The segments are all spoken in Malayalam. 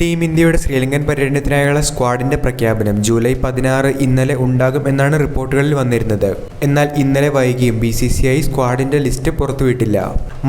ടീം ഇന്ത്യയുടെ ശ്രീലങ്കൻ പര്യടനത്തിനായുള്ള സ്ക്വാഡിന്റെ പ്രഖ്യാപനം ജൂലൈ പതിനാറ് ഇന്നലെ ഉണ്ടാകും എന്നാണ് റിപ്പോർട്ടുകളിൽ വന്നിരുന്നത്. എന്നാൽ ഇന്നലെ വൈകിയും ബി സി സി ഐ സ്ക്വാഡിന്റെ ലിസ്റ്റ് പുറത്തുവിട്ടില്ല.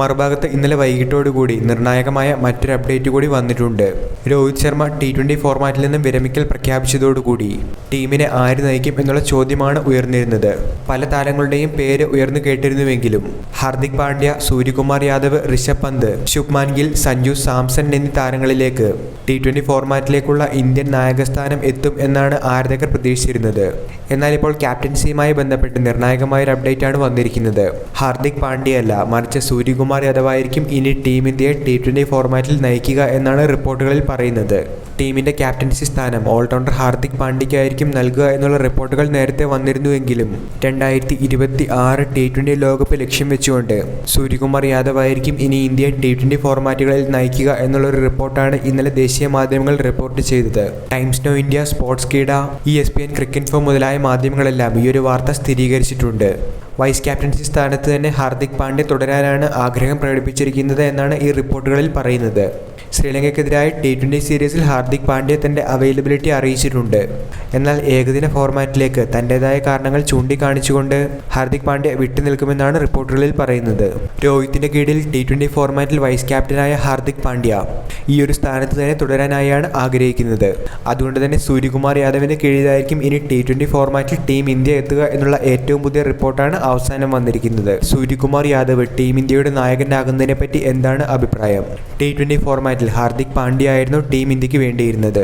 മറുഭാഗത്ത് ഇന്നലെ വൈകിട്ടോടുകൂടി നിർണായകമായ മറ്റൊരു അപ്ഡേറ്റ് കൂടി വന്നിട്ടുണ്ട്. രോഹിത് ശർമ്മ ടി ട്വന്റി ഫോർമാറ്റിൽ നിന്നും വിരമിക്കൽ പ്രഖ്യാപിച്ചതോടുകൂടി ടീമിനെ ആര് നയിക്കും എന്നുള്ള ചോദ്യമാണ് ഉയർന്നിരുന്നത്. പല താരങ്ങളുടെയും പേര് ഉയർന്നു കേട്ടിരുന്നുവെങ്കിലും ഹാർദിക് പാണ്ഡ്യ സൂര്യകുമാർ യാദവ് ഋഷഭ് പന്ത് ശുഭ്മാൻ ഗിൽ സഞ്ജു സാംസൺ എന്നീ താരങ്ങളിലേക്ക് ടി ട്വന്റി ഫോർമാറ്റിലേക്കുള്ള ഇന്ത്യൻ നായകസ്ഥാനം എത്തും എന്നാണ് ആരാധകർ പ്രതീക്ഷിച്ചിരുന്നത്. എന്നാൽ ഇപ്പോൾ ക്യാപ്റ്റൻസിയുമായി ബന്ധപ്പെട്ട് നിർണായകമായ ഒരു അപ്ഡേറ്റ് ആണ് വന്നിരിക്കുന്നത്. ഹാർദിക് പാണ്ഡ്യയല്ല മറിച്ച് സൂര്യകുമാർ യാദവ് ആയിരിക്കും ഇനി ടീം ഇന്ത്യയെ ടി ട്വന്റി ഫോർമാറ്റിൽ നയിക്കുക എന്നാണ് റിപ്പോർട്ടുകളിൽ പറയുന്നത്. ടീമിന്റെ ക്യാപ്റ്റൻസി സ്ഥാനം ഓൾറൗണ്ടർ ഹാർദിക് പാണ്ഡ്യയ്ക്കായിരിക്കും നൽകുക എന്നുള്ള റിപ്പോർട്ടുകൾ നേരത്തെ വന്നിരുന്നുവെങ്കിലും രണ്ടായിരത്തി ഇരുപത്തി ആറ് ടി ട്വന്റി ലോകകപ്പ് ലക്ഷ്യം വെച്ചുകൊണ്ട് സൂര്യകുമാർ യാദവ് ആയിരിക്കും ഇനി ഇന്ത്യയെ ടി ട്വന്റി ഫോർമാറ്റുകളിൽ നയിക്കുക എന്നുള്ളൊരു റിപ്പോർട്ടാണ് ഇന്നലെ ദേശീയ മാധ്യമങ്ങൾ റിപ്പോർട്ട് ചെയ്തത്. Times now India Sportskeeda E S P N cricket form മുതലായ മാധ്യമങ്ങളെല്ലാം ഈ ഒരു വാർത്ത സ്ഥിരീകരിച്ചിട്ടുണ്ട്. വൈസ് ക്യാപ്റ്റൻസി സ്ഥാനത്ത് തന്നെ ഹാർദിക് പാണ്ഡ്യ തുടരാനാണ് ആഗ്രഹം പ്രകടിപ്പിച്ചിരിക്കുന്നത് എന്നാണ് ഈ റിപ്പോർട്ടുകളിൽ പറയുന്നത്. ശ്രീലങ്കയ്ക്കെതിരായ ടി ട്വന്റി സീരീസിൽ ഹാർദിക് പാണ്ഡ്യ തന്റെ അവൈലബിലിറ്റി അറിയിച്ചിട്ടുണ്ട്. എന്നാൽ ഏകദിന ഫോർമാറ്റിലേക്ക് തന്റെതായ കാരണങ്ങൾ ചൂണ്ടിക്കാണിച്ചുകൊണ്ട് ഹാർദിക് പാണ്ഡ്യ വിട്ടുനിൽക്കുമെന്നാണ് റിപ്പോർട്ടുകളിൽ പറയുന്നത്. രോഹിത്തിന്റെ കീഴിൽ ടി ട്വന്റി ഫോർമാറ്റിൽ വൈസ് ക്യാപ്റ്റനായ ഹാർദിക് പാണ്ഡ്യ ഈ ഒരു സ്ഥാനത്ത് തന്നെ തുടരാനായാണ് ആഗ്രഹിക്കുന്നത്. അതുകൊണ്ട് തന്നെ സൂര്യകുമാർ യാദവിന്റെ കീഴിലായിരിക്കും ഇനി ടി ട്വന്റി ഫോർമാറ്റിൽ ടീം ഇന്ത്യ എത്തുക എന്നുള്ള ഏറ്റവും പുതിയ റിപ്പോർട്ടാണ് അവസാനം വന്നിരിക്കുന്നത്. സൂര്യകുമാർ യാദവ് ടീം ഇന്ത്യയുടെ നായകനാകുന്നതിനെ പറ്റി എന്താണ് അഭിപ്രായം? ടി ട്വന്റി ഫോർമാറ്റിൽ ഹാർദിക് പാണ്ഡ്യ ആയിരുന്നു ടീം ഇന്ത്യയ്ക്ക് വേണ്ടിയിരുന്നത്.